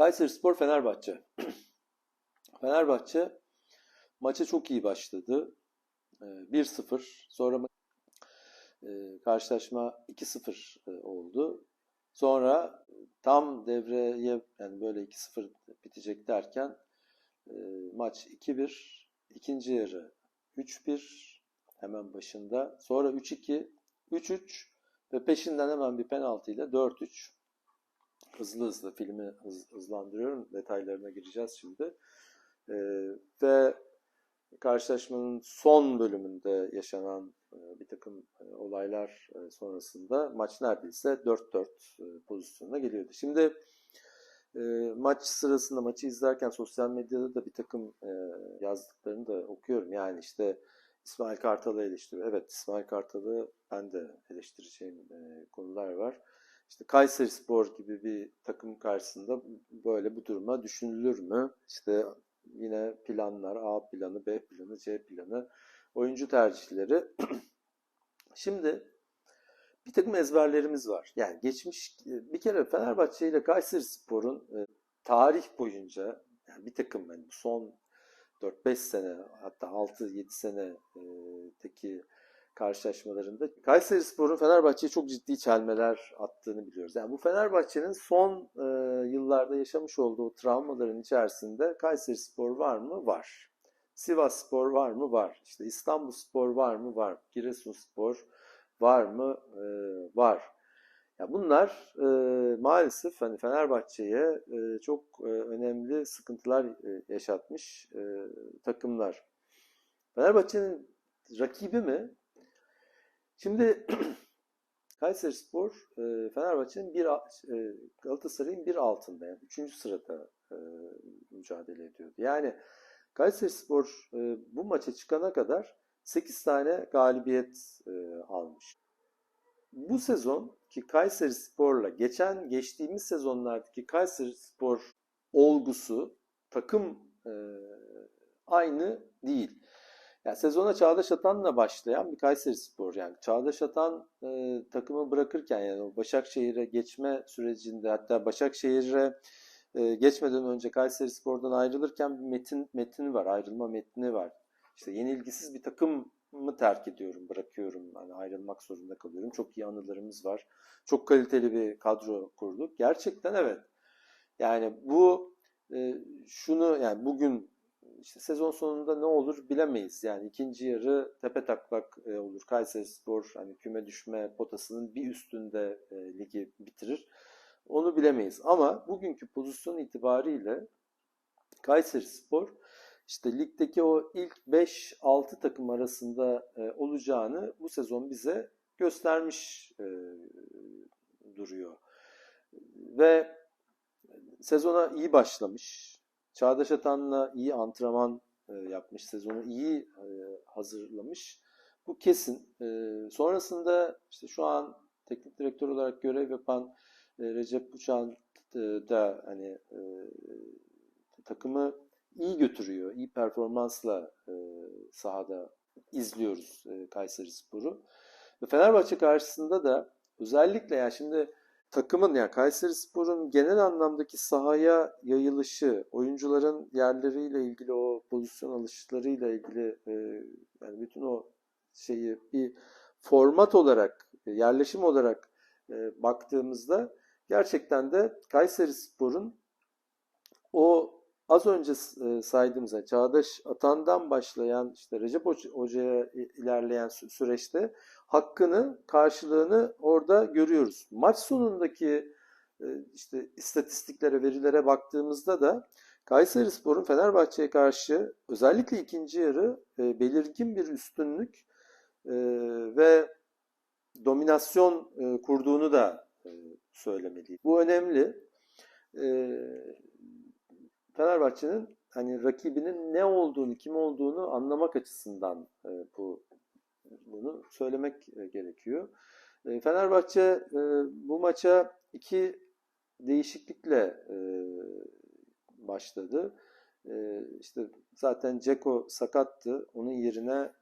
Kayseri Spor Fenerbahçe. Fenerbahçe maça çok iyi başladı. Ee, 1-0. Sonra ma- e, karşılaşma 2-0 e, oldu. Sonra tam devreye yani böyle 2-0 bitecek derken e, maç 2-1. ikinci yarı 3-1 hemen başında. Sonra 3-2, 3-3 ve peşinden hemen bir penaltıyla 4-3 hızlı hızlı filmi hız- hızlandırıyorum. Detaylarına gireceğiz şimdi. Ee, ve karşılaşmanın son bölümünde yaşanan e, bir takım e, olaylar e, sonrasında maç neredeyse 4-4 e, pozisyonuna geliyordu. Şimdi e, maç sırasında maçı izlerken sosyal medyada da bir takım e, yazdıklarını da okuyorum. Yani işte İsmail Kartal'ı eleştiriyor. Evet İsmail Kartal'ı ben de eleştireceğim e, konular var. İşte Kayseri Spor gibi bir takım karşısında böyle bu duruma düşünülür mü? İşte yine planlar, A planı, B planı, C planı, oyuncu tercihleri. Şimdi bir takım ezberlerimiz var. Yani geçmiş bir kere Fenerbahçe ile Kayseri Spor'un e, tarih boyunca yani bir takım yani son 4-5 sene hatta 6-7 senedeki karşılaşmalarında Kayseri Spor'un Fenerbahçe'ye çok ciddi çelmeler attığını biliyoruz. Yani bu Fenerbahçe'nin son e, yıllarda yaşamış olduğu travmaların içerisinde Kayseri Spor var mı? Var. Sivas Spor var mı? Var. İşte İstanbul Spor var mı? Var. Giresun Spor var mı? E, var. Ya bunlar e, maalesef hani Fenerbahçe'ye e, çok e, önemli sıkıntılar e, yaşatmış e, takımlar. Fenerbahçe'nin rakibi mi? Şimdi Kayseri Spor e, Fenerbahçe'nin bir e, Galatasaray'ın bir altında yani üçüncü sırada e, mücadele ediyordu. Yani Kayseri Spor bu maça çıkana kadar 8 tane galibiyet almış. Bu sezon ki Kayseri Spor'la geçen geçtiğimiz sezonlardaki Kayseri Spor olgusu takım aynı değil. Yani sezona Çağdaş Atan'la başlayan bir Kayseri Spor. Yani Çağdaş Atan e, takımı bırakırken yani Başakşehir'e geçme sürecinde hatta Başakşehir'e e, geçmeden önce Kayseri Spor'dan ayrılırken bir metin metni var. Ayrılma metni var. İşte yenilgisiz bir takım mı terk ediyorum, bırakıyorum. Hani ayrılmak zorunda kalıyorum. Çok iyi anılarımız var. Çok kaliteli bir kadro kurduk. Gerçekten evet. Yani bu e, şunu yani bugün işte sezon sonunda ne olur bilemeyiz. Yani ikinci yarı tepe taklak e, olur. Kayseri Spor hani küme düşme potasının bir üstünde e, ligi bitirir. Onu bilemeyiz. Ama bugünkü pozisyon itibariyle Kayseri Spor işte ligdeki o ilk 5-6 takım arasında e, olacağını bu sezon bize göstermiş e, duruyor. Ve sezona iyi başlamış. Çağdaş Atan'la iyi antrenman e, yapmış. Sezonu iyi e, hazırlamış. Bu kesin. E, sonrasında işte şu an teknik direktör olarak görev yapan e, Recep Uçan da hani takımı iyi götürüyor. iyi performansla sahada izliyoruz Kayseri Spor'u. Fenerbahçe karşısında da özellikle yani şimdi takımın yani Kayseri Spor'un genel anlamdaki sahaya yayılışı, oyuncuların yerleriyle ilgili o pozisyon alışlarıyla ilgili e, yani bütün o şeyi bir format olarak, yerleşim olarak e, baktığımızda gerçekten de Kayseri Spor'un o az önce e, saydığımız Çağdaş Atan'dan başlayan işte Recep Hoca- Hoca'ya ilerleyen sü- süreçte hakkını, karşılığını orada görüyoruz. Maç sonundaki e, işte istatistiklere, verilere baktığımızda da Kayserispor'un Fenerbahçe'ye karşı özellikle ikinci yarı e, belirgin bir üstünlük e, ve dominasyon kurduğunu da söylemeliyiz. Bu önemli. Fenerbahçe'nin hani rakibinin ne olduğunu, kim olduğunu anlamak açısından bu bunu söylemek e, gerekiyor. E, Fenerbahçe e, bu maça iki değişiklikle başladı. İşte zaten Ceko sakattı. Onun yerine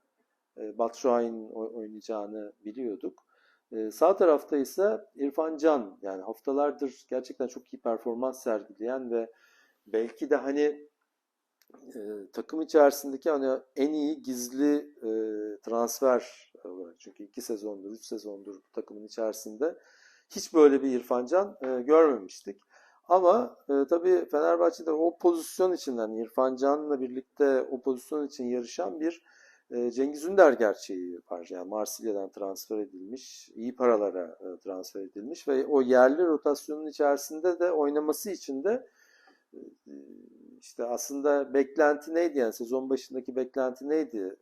Batshuayi'nin oy- oynayacağını biliyorduk. Sağ tarafta ise İrfan Can yani haftalardır gerçekten çok iyi performans sergileyen ve belki de hani e, takım içerisindeki hani en iyi gizli e, transfer olarak çünkü iki sezondur, üç sezondur takımın içerisinde hiç böyle bir İrfan Can e, görmemiştik. Ama e, tabii Fenerbahçe'de o pozisyon için yani İrfan Can'la birlikte o pozisyon için yarışan bir e, Cengiz Ünder gerçeği var. Yani Marsilya'dan transfer edilmiş, iyi paralara e, transfer edilmiş ve o yerli rotasyonun içerisinde de oynaması için de e, işte aslında beklenti neydi yani sezon başındaki beklenti neydi?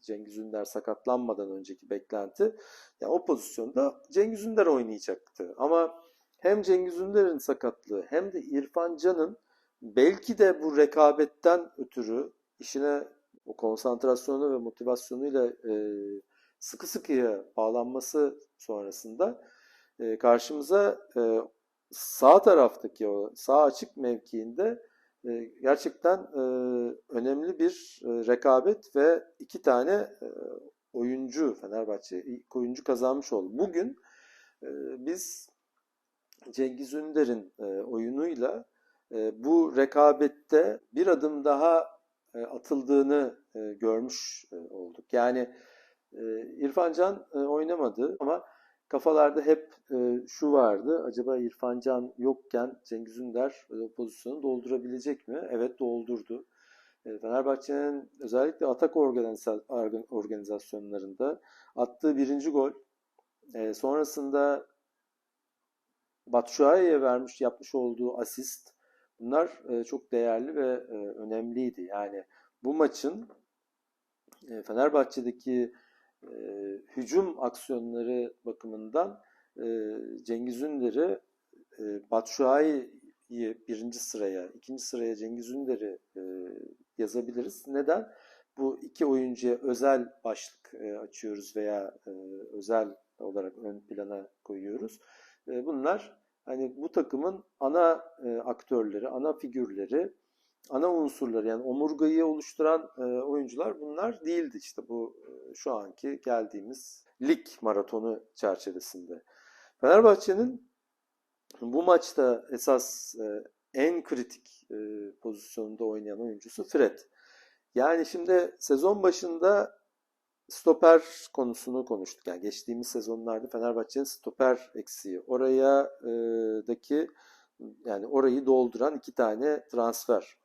Cengiz Ünder sakatlanmadan önceki beklenti. Yani o pozisyonda Cengiz Ünder oynayacaktı. Ama hem Cengiz Ünder'in sakatlığı hem de İrfan Can'ın belki de bu rekabetten ötürü işine o konsantrasyonu ve motivasyonuyla e, sıkı sıkıya bağlanması sonrasında e, karşımıza e, sağ taraftaki o sağ açık mevkiinde gerçekten e, önemli bir e, rekabet ve iki tane e, oyuncu Fenerbahçe ilk oyuncu kazanmış oldu. Bugün biz Cengiz Ünder'in oyunuyla bu rekabette bir adım daha atıldığını görmüş olduk. Yani e, İrfan Can oynamadı ama kafalarda hep e, şu vardı. Acaba İrfan Can yokken Cengiz Ünder o pozisyonu doldurabilecek mi? Evet doldurdu. E, Fenerbahçe'nin özellikle atak organizasyonlarında attığı birinci gol e, sonrasında Batshuayi'ye vermiş yapmış olduğu asist bunlar e, çok değerli ve e, önemliydi. Yani bu maçın e, Fenerbahçe'deki e, hücum aksiyonları bakımından e, Cengiz Ünder'i e, Batshuayi'yi birinci sıraya, ikinci sıraya Cengiz Ünder'i e, yazabiliriz. Neden? Bu iki oyuncuya özel başlık e, açıyoruz veya özel olarak ön plana koyuyoruz. Bunlar hani bu takımın ana aktörleri, ana figürleri, ana unsurları yani omurgayı oluşturan e, oyuncular bunlar değildi işte bu e, şu anki geldiğimiz lig maratonu çerçevesinde. Fenerbahçe'nin bu maçta esas e, en kritik e, pozisyonda oynayan oyuncusu Fred. Yani şimdi sezon başında stoper konusunu konuştuk. Yani geçtiğimiz sezonlarda Fenerbahçe'nin stoper eksiği. Oraya e, daki yani orayı dolduran iki tane transfer.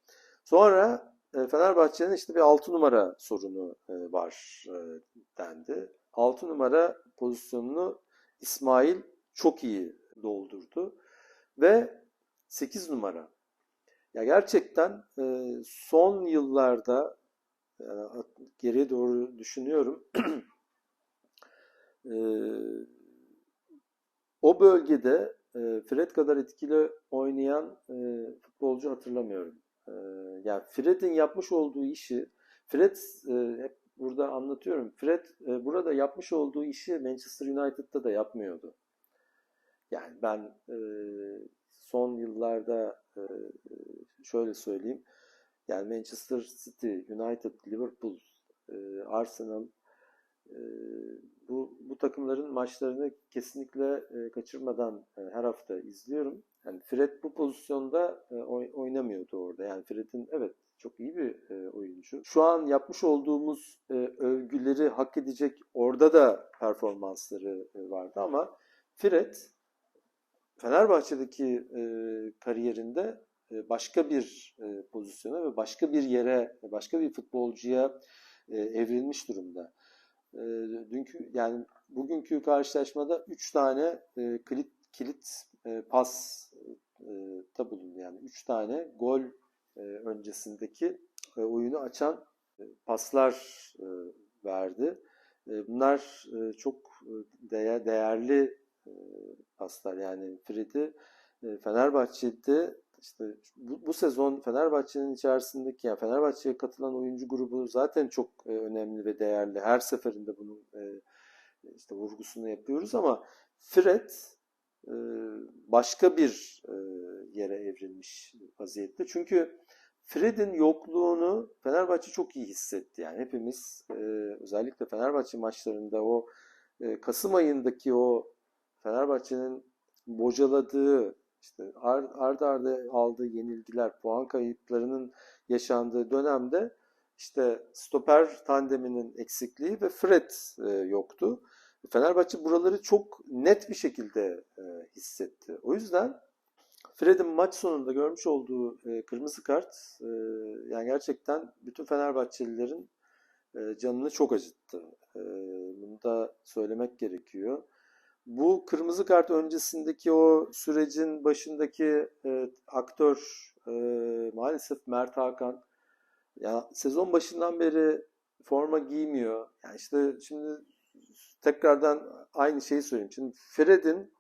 Sonra e, Fenerbahçe'nin işte bir 6 numara sorunu e, var e, dendi. 6 numara pozisyonunu İsmail çok iyi doldurdu. Ve 8 numara. Ya gerçekten e, son yıllarda geriye doğru düşünüyorum. o bölgede Fred kadar etkili oynayan e, futbolcu hatırlamıyorum. E, yani Fred'in yapmış olduğu işi, Fred e, hep burada anlatıyorum. Fred e, burada yapmış olduğu işi Manchester United'da da yapmıyordu. Yani ben e, son yıllarda e, şöyle söyleyeyim. Yani Manchester City, United, Liverpool, e, Arsenal e, bu bu takımların maçlarını kesinlikle e, kaçırmadan e, her hafta izliyorum. Yani Fred bu pozisyonda e, oynamıyordu orada. Yani Fred'in evet çok iyi bir e, oyuncu. Şu an yapmış olduğumuz e, övgüleri hak edecek orada da performansları vardı ama Fred Fenerbahçe'deki kariyerinde başka bir pozisyona ve başka bir yere, başka bir futbolcuya evrilmiş durumda. Dünkü yani bugünkü karşılaşmada 3 tane kilit kilit pas da bulundu. Yani 3 tane gol öncesindeki oyunu açan paslar verdi. Bunlar çok değerli paslar yani Fred'i Fenerbahçe'de işte bu, bu sezon Fenerbahçe'nin içerisindeki yani Fenerbahçe'ye katılan oyuncu grubu zaten çok e, önemli ve değerli. Her seferinde bunun e, işte vurgusunu yapıyoruz ama Fred e, başka bir e, yere evrilmiş vaziyette. Çünkü Fred'in yokluğunu Fenerbahçe çok iyi hissetti. Yani hepimiz e, özellikle Fenerbahçe maçlarında o e, Kasım ayındaki o Fenerbahçe'nin bocaladığı işte ard arda arda aldığı yenilgiler, puan kayıplarının yaşandığı dönemde işte stoper tandeminin eksikliği ve Fred e, yoktu. Fenerbahçe buraları çok net bir şekilde e, hissetti. O yüzden Fred'in maç sonunda görmüş olduğu e, kırmızı kart e, yani gerçekten bütün Fenerbahçelilerin e, canını çok acıttı. E, bunu da söylemek gerekiyor. Bu kırmızı kart öncesindeki o sürecin başındaki e, aktör e, maalesef Mert Hakan. Ya sezon başından beri forma giymiyor. Yani işte şimdi tekrardan aynı şeyi söyleyeyim. Şimdi Fred'in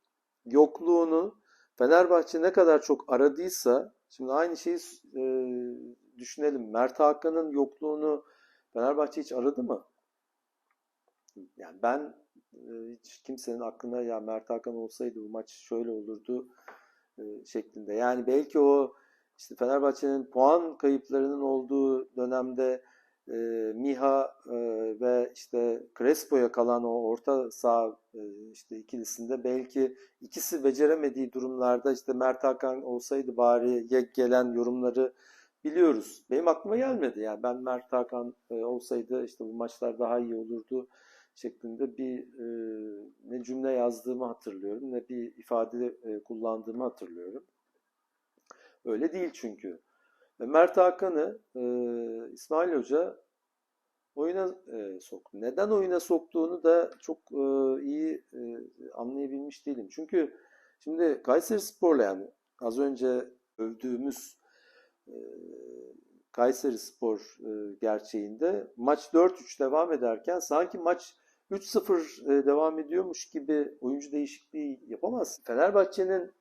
yokluğunu Fenerbahçe ne kadar çok aradıysa şimdi aynı şeyi e, düşünelim. Mert Hakan'ın yokluğunu Fenerbahçe hiç aradı mı? Yani ben e, hiç kimsenin aklına ya Mert Hakan olsaydı bu maç şöyle olurdu e, şeklinde. Yani belki o işte Fenerbahçe'nin puan kayıplarının olduğu dönemde e, Miha e, ve işte Crespo'ya kalan o orta saha e, işte ikilisinde belki ikisi beceremediği durumlarda işte Mert Hakan olsaydı bari gelen yorumları biliyoruz. Benim aklıma gelmedi. Yani ben Mert Hakan e, olsaydı işte bu maçlar daha iyi olurdu şeklinde bir e, ne cümle yazdığımı hatırlıyorum ne bir ifade e, kullandığımı hatırlıyorum. Öyle değil çünkü. Mert Hakan'ı e, İsmail Hoca oyuna e, soktu. Neden oyuna soktuğunu da çok e, iyi e, anlayabilmiş değilim. Çünkü şimdi Kayseri Spor'la yani az önce övdüğümüz e, Kayseri Spor e, gerçeğinde maç 4-3 devam ederken sanki maç 3-0 e, devam ediyormuş gibi oyuncu değişikliği yapamaz. Fenerbahçe'nin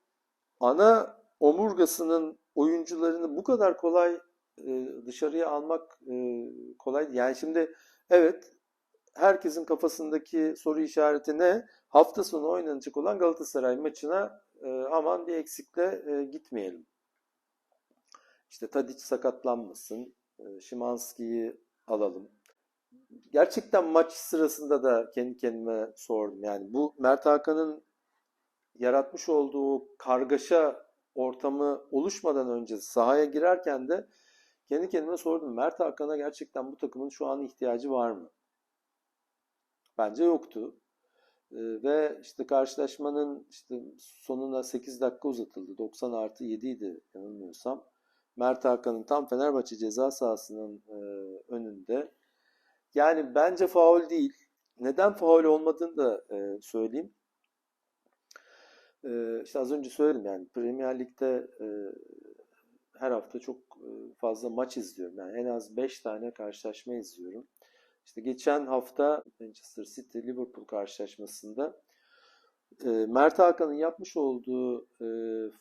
ana omurgasının oyuncularını bu kadar kolay e, dışarıya almak e, kolay. Yani şimdi evet herkesin kafasındaki soru işareti ne? Hafta sonu oynanacak olan Galatasaray maçına e, aman bir eksikle e, gitmeyelim. İşte Tadic sakatlanmasın, e, Şimanski'yi alalım. Gerçekten maç sırasında da kendi kendime sordum. Yani bu Mert Hakan'ın yaratmış olduğu kargaşa ortamı oluşmadan önce sahaya girerken de kendi kendime sordum. Mert Hakan'a gerçekten bu takımın şu an ihtiyacı var mı? Bence yoktu. Ee, ve işte karşılaşmanın işte sonuna 8 dakika uzatıldı. 90 artı 7 idi yanılmıyorsam. Mert Hakan'ın tam Fenerbahçe ceza sahasının e, önünde. Yani bence faul değil. Neden faul olmadığını da e, söyleyeyim. E, işte az önce söyledim yani Premier Lig'de e, her hafta çok e, fazla maç izliyorum. Yani en az 5 tane karşılaşma izliyorum. İşte geçen hafta Manchester City Liverpool karşılaşmasında e, Mert Hakan'ın yapmış olduğu e,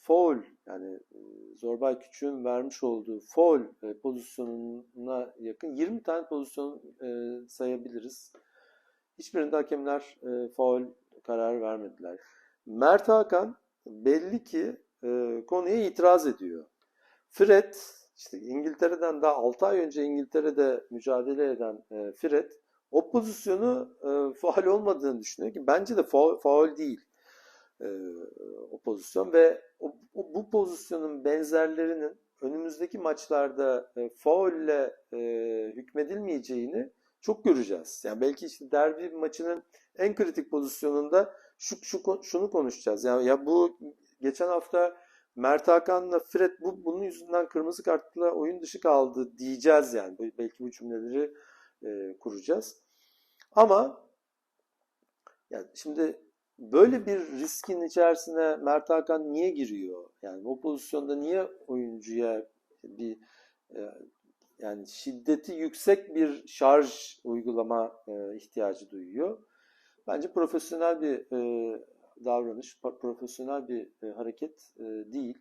foul yani e, Zorbay Küçük'ün vermiş olduğu foul e, pozisyonuna yakın 20 tane pozisyon e, sayabiliriz. Hiçbirinde hakemler e, foul kararı vermediler. Mert Hakan belli ki e, konuya itiraz ediyor. Fred işte İngiltere'den daha 6 ay önce İngiltere'de mücadele eden e, Fred o pozisyonu e, faal olmadığını düşünüyor ki bence de faul, faul değil e, o pozisyon ve o, o, bu pozisyonun benzerlerinin önümüzdeki maçlarda e, faulle e, hükmedilmeyeceğini çok göreceğiz. Yani belki işte derbi maçının en kritik pozisyonunda şu, şu şunu konuşacağız. Yani ya bu geçen hafta Mert Hakan'la Fred bu bunun yüzünden kırmızı kartla oyun dışı kaldı diyeceğiz yani. Belki bu cümleleri e, kuracağız. Ama yani şimdi böyle bir riskin içerisine Mert Hakan niye giriyor? Yani o pozisyonda niye oyuncuya bir e, yani şiddeti yüksek bir şarj uygulama e, ihtiyacı duyuyor? Bence profesyonel bir e, davranış, profesyonel bir e, hareket e, değil.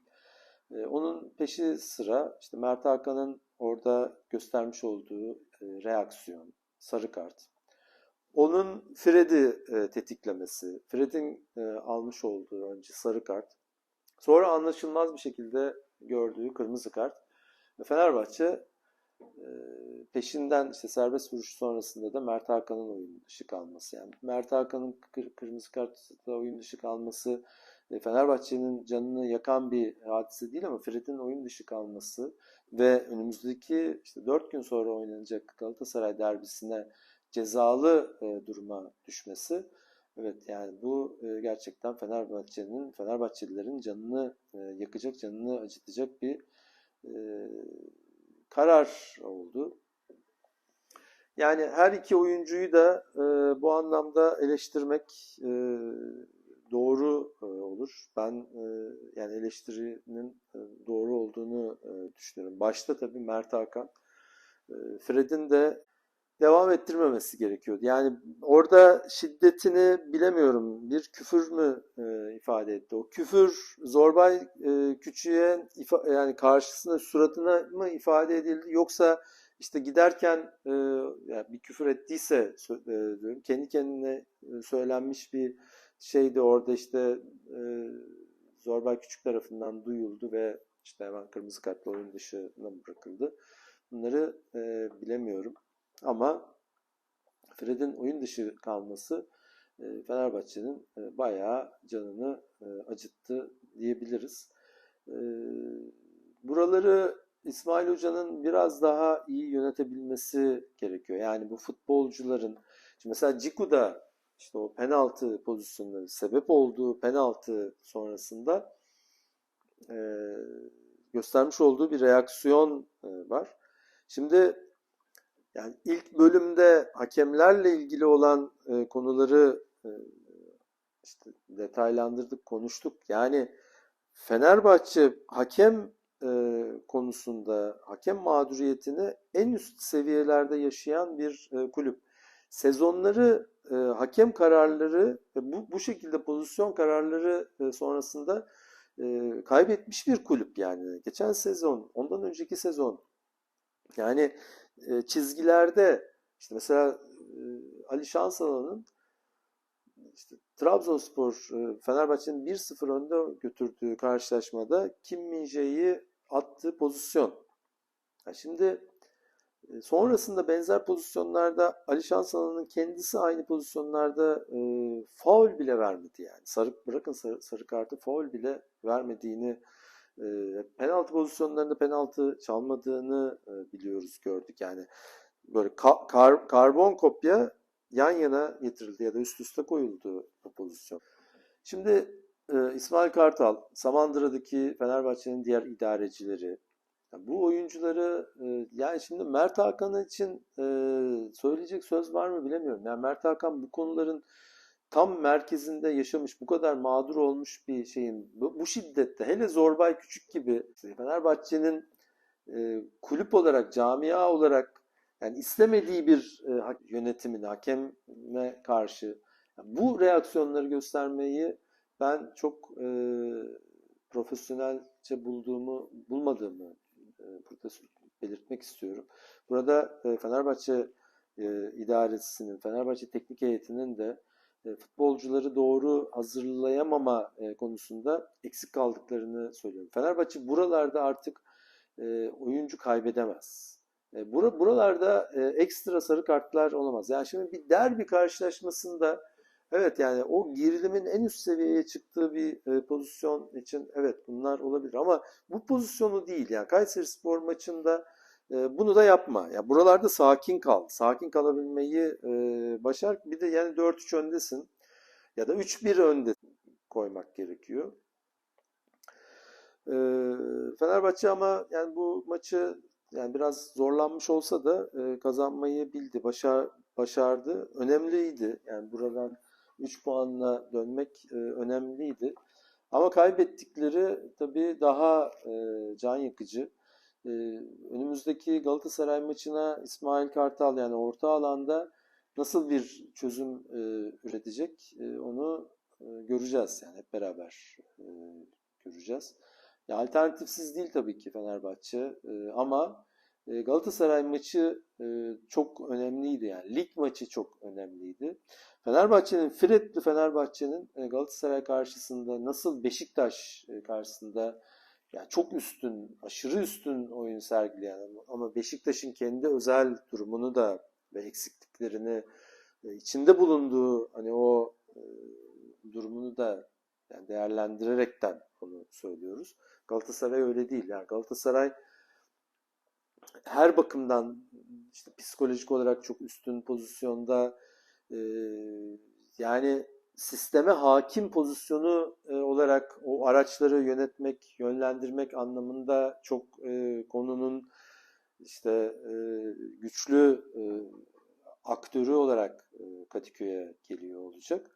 E, onun peşi sıra işte Mert Hakan'ın orada göstermiş olduğu e, reaksiyon, sarı kart. Onun Fred'i e, tetiklemesi, Fred'in e, almış olduğu önce sarı kart. Sonra anlaşılmaz bir şekilde gördüğü kırmızı kart. Fenerbahçe peşinden işte serbest vuruş sonrasında da Mert Hakan'ın oyun dışı kalması. Yani Mert Hakan'ın kır- kırmızı kartla oyun dışı kalması e, Fenerbahçe'nin canını yakan bir hadise değil ama Fred'in oyun dışı kalması ve önümüzdeki işte 4 gün sonra oynanacak Galatasaray derbisine cezalı e, duruma düşmesi evet yani bu e, gerçekten Fenerbahçe'nin Fenerbahçelilerin canını yakacak, canını acıtacak bir karar oldu. Yani her iki oyuncuyu da e, bu anlamda eleştirmek e, doğru e, olur. Ben e, yani eleştirinin e, doğru olduğunu e, düşünüyorum. Başta tabii Mert Hakan. E, Fred'in de devam ettirmemesi gerekiyordu. Yani orada şiddetini bilemiyorum. Bir küfür mü e, ifade etti? O küfür Zorbay e, Küçük'e ifa- yani karşısına suratına mı ifade edildi yoksa işte giderken e, yani bir küfür ettiyse e, diyorum kendi kendine e, söylenmiş bir şeydi orada işte e, Zorbay Küçük tarafından duyuldu ve işte hemen kırmızı kartla oyun dışına bırakıldı. Bunları e, bilemiyorum. Ama Fred'in oyun dışı kalması e, Fenerbahçe'nin e, bayağı canını e, acıttı diyebiliriz. Buraları İsmail Hoca'nın biraz daha iyi yönetebilmesi gerekiyor. Yani bu futbolcuların şimdi mesela Ciku da işte o penaltı pozisyonları sebep olduğu penaltı sonrasında göstermiş olduğu bir reaksiyon var. Şimdi yani ilk bölümde hakemlerle ilgili olan e, konuları e, işte detaylandırdık, konuştuk. Yani Fenerbahçe hakem e, konusunda hakem mağduriyetini en üst seviyelerde yaşayan bir e, kulüp. Sezonları e, hakem kararları ve bu bu şekilde pozisyon kararları e, sonrasında e, kaybetmiş bir kulüp yani. Geçen sezon, ondan önceki sezon yani e, çizgilerde işte mesela e, Ali Şansalan'ın işte Trabzonspor e, Fenerbahçe'nin 1-0 önde götürdüğü karşılaşmada Kim Min-jae'yi attığı pozisyon. Ya şimdi e, sonrasında benzer pozisyonlarda Ali Şansalan'ın kendisi aynı pozisyonlarda e, faul bile vermedi yani. Sarı bırakın sarı, sarı kartı faul bile vermediğini penaltı pozisyonlarında penaltı çalmadığını e, biliyoruz gördük yani böyle ka- kar- karbon kopya yan yana getirildi ya da üst üste koyuldu bu pozisyon. Şimdi e, İsmail Kartal, Samandıra'daki Fenerbahçe'nin diğer idarecileri, ya bu oyuncuları e, yani şimdi Mert Hakan için e, söyleyecek söz var mı bilemiyorum. Yani Mert Hakan bu konuların tam merkezinde yaşamış, bu kadar mağdur olmuş bir şeyin bu, bu şiddette hele Zorbay Küçük gibi Fenerbahçe'nin e, kulüp olarak, camia olarak yani istemediği bir e, ha- yönetimin, hakeme karşı yani bu reaksiyonları göstermeyi ben çok e, profesyonelce bulduğumu, bulmadığımı e, burada belirtmek istiyorum. Burada e, Fenerbahçe e, idaresinin, Fenerbahçe teknik heyetinin de futbolcuları doğru hazırlayamama e, konusunda eksik kaldıklarını söylüyorum. Fenerbahçe buralarda artık e, oyuncu kaybedemez. E, bura- buralarda e, ekstra sarı kartlar olamaz. Yani şimdi bir derbi karşılaşmasında evet yani o gerilimin en üst seviyeye çıktığı bir e, pozisyon için evet bunlar olabilir ama bu pozisyonu değil yani Kayserispor maçında e, bunu da yapma. Ya buralarda sakin kal. Sakin kalabilmeyi e, başar. Bir de yani 4-3 öndesin ya da 3-1 önde koymak gerekiyor. E, Fenerbahçe ama yani bu maçı yani biraz zorlanmış olsa da e, kazanmayı bildi, başar, başardı. Önemliydi. Yani buradan 3 puanla dönmek e, önemliydi. Ama kaybettikleri tabii daha e, can yakıcı. E, önümüzdeki Galatasaray maçına İsmail Kartal yani orta alanda nasıl bir çözüm e, üretecek e, onu e, göreceğiz yani hep beraber göreceğiz. Ya alternatifsiz değil tabii ki Fenerbahçe ama Galatasaray maçı çok önemliydi yani lig maçı çok önemliydi. Fenerbahçe'nin Fred'li Fenerbahçe'nin Galatasaray karşısında nasıl Beşiktaş karşısında yani çok üstün, aşırı üstün oyun sergileyen ama- Beşiktaş'ın kendi özel durumunu da ve eksikliklerini e, içinde bulunduğu hani o e, durumunu da yani değerlendirerekten bunu söylüyoruz. Galatasaray öyle değil. Yani Galatasaray her bakımdan işte psikolojik olarak çok üstün pozisyonda e, yani sisteme hakim pozisyonu olarak o araçları yönetmek, yönlendirmek anlamında çok e, konunun işte e, güçlü e, aktörü olarak e, Kadıköy'e geliyor olacak.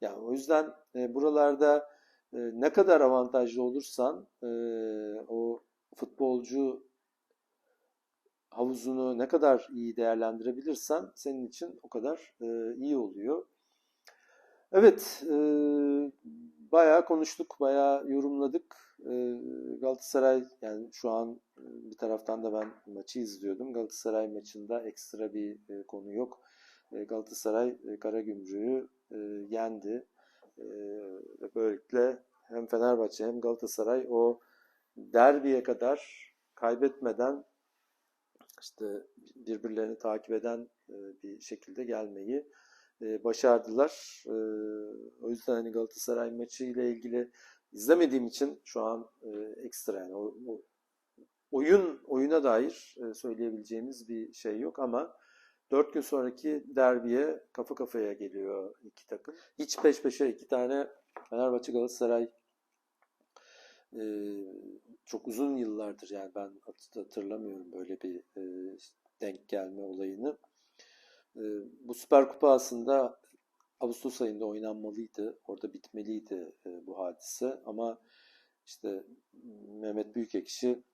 Yani o yüzden e, buralarda e, ne kadar avantajlı olursan e, o futbolcu havuzunu ne kadar iyi değerlendirebilirsen senin için o kadar e, iyi oluyor. Evet, e, bayağı konuştuk, bayağı yorumladık. E, Galatasaray yani şu an e, bir taraftan da ben maçı izliyordum. Galatasaray maçında ekstra bir e, konu yok. E, Galatasaray e, Karagümrük'ü e, yendi. E, böylelikle hem Fenerbahçe hem Galatasaray o derbiye kadar kaybetmeden işte birbirlerini takip eden e, bir şekilde gelmeyi e, başardılar. E, o yüzden hani Galatasaray maçı ile ilgili izlemediğim için şu an e, ekstra yani o, o oyun oyuna dair e, söyleyebileceğimiz bir şey yok ama dört gün sonraki derbiye kafa kafaya geliyor iki takım. Hiç peş peşe iki tane Fenerbahçe Galatasaray e, çok uzun yıllardır yani ben hat- hatırlamıyorum böyle bir e, denk gelme olayını. E, bu Süper Kupa aslında Ağustos ayında oynanmalıydı. Orada bitmeliydi e, bu hadise ama işte Mehmet Büyükekşi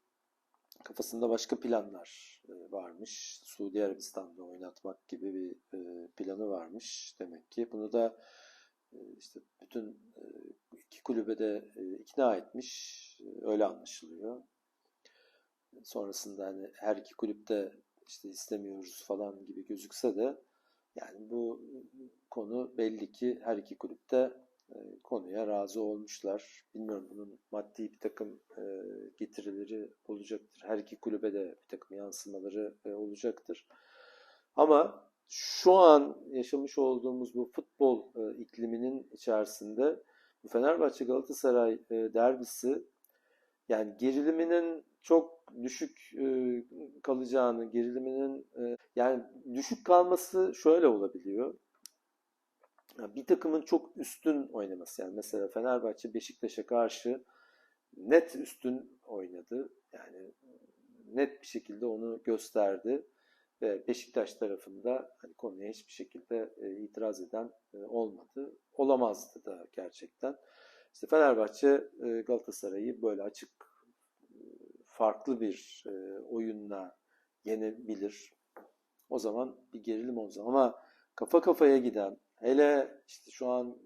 kafasında başka planlar e, varmış. Suudi Arabistan'da oynatmak gibi bir e, planı varmış demek ki. Bunu da işte bütün iki kulübe de e, ikna etmiş. Öyle anlaşılıyor. Sonrasında hani her iki kulüpte işte istemiyoruz falan gibi gözükse de yani bu konu belli ki her iki kulüpte e, konuya razı olmuşlar. Bilmiyorum bunun maddi bir takım e, getirileri olacaktır. Her iki kulübe de bir takım yansımaları e, olacaktır. Ama şu an yaşamış olduğumuz bu futbol ikliminin içerisinde Fenerbahçe Galatasaray derbisi yani geriliminin çok düşük e, kalacağını, geriliminin e, yani düşük kalması şöyle olabiliyor. Bir takımın çok üstün oynaması yani mesela Fenerbahçe Beşiktaş'a karşı net üstün oynadı. Yani net bir şekilde onu gösterdi ve Beşiktaş tarafında hani konuya hiçbir şekilde e, itiraz eden e, olmadı. Olamazdı da gerçekten. İşte Fenerbahçe e, Galatasaray'ı böyle açık e, farklı bir e, oyunla yenebilir. O zaman bir gerilim olacak. Ama kafa kafaya giden, hele işte şu an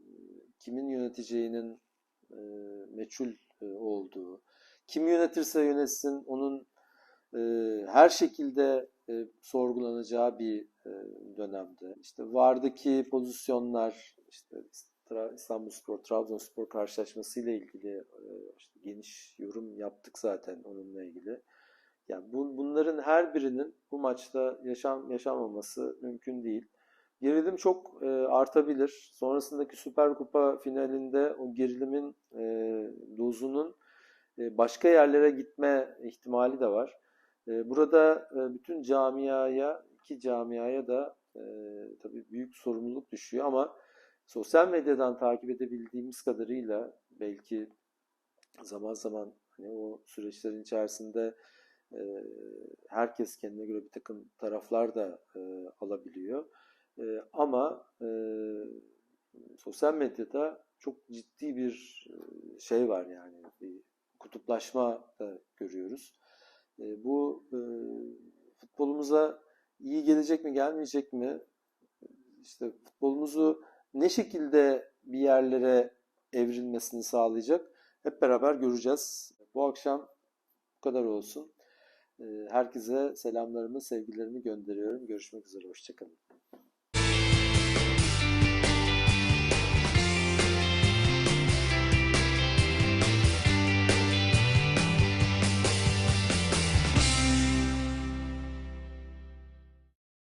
kimin yöneteceğinin meçhul olduğu, kim yönetirse yönetsin onun her şekilde sorgulanacağı bir dönemde. İşte vardaki pozisyonlar, işte Tra- İstanbulspor, Trabzonspor karşılaşması ile ilgili e, işte geniş yorum yaptık zaten onunla ilgili. Yani bu, bunların her birinin bu maçta yaşam yaşanmaması mümkün değil. Gerilim çok e, artabilir. Sonrasındaki Süper Kupa finalinde o gerilimin e, dozunun e, başka yerlere gitme ihtimali de var. E, burada e, bütün camiaya, iki camiaya da e, tabii büyük sorumluluk düşüyor ama sosyal medyadan takip edebildiğimiz kadarıyla belki zaman zaman hani o süreçlerin içerisinde e, herkes kendine göre bir takım taraflar da e, alabiliyor. E, ama e, sosyal medyada çok ciddi bir e, şey var yani bir kutuplaşma da görüyoruz. E, bu e, futbolumuza iyi gelecek mi gelmeyecek mi? İşte futbolumuzu ne şekilde bir yerlere evrilmesini sağlayacak hep beraber göreceğiz. Bu akşam bu kadar olsun. E, Herkese selamlarımı, sevgilerimi gönderiyorum. Görüşmek üzere, hoşçakalın.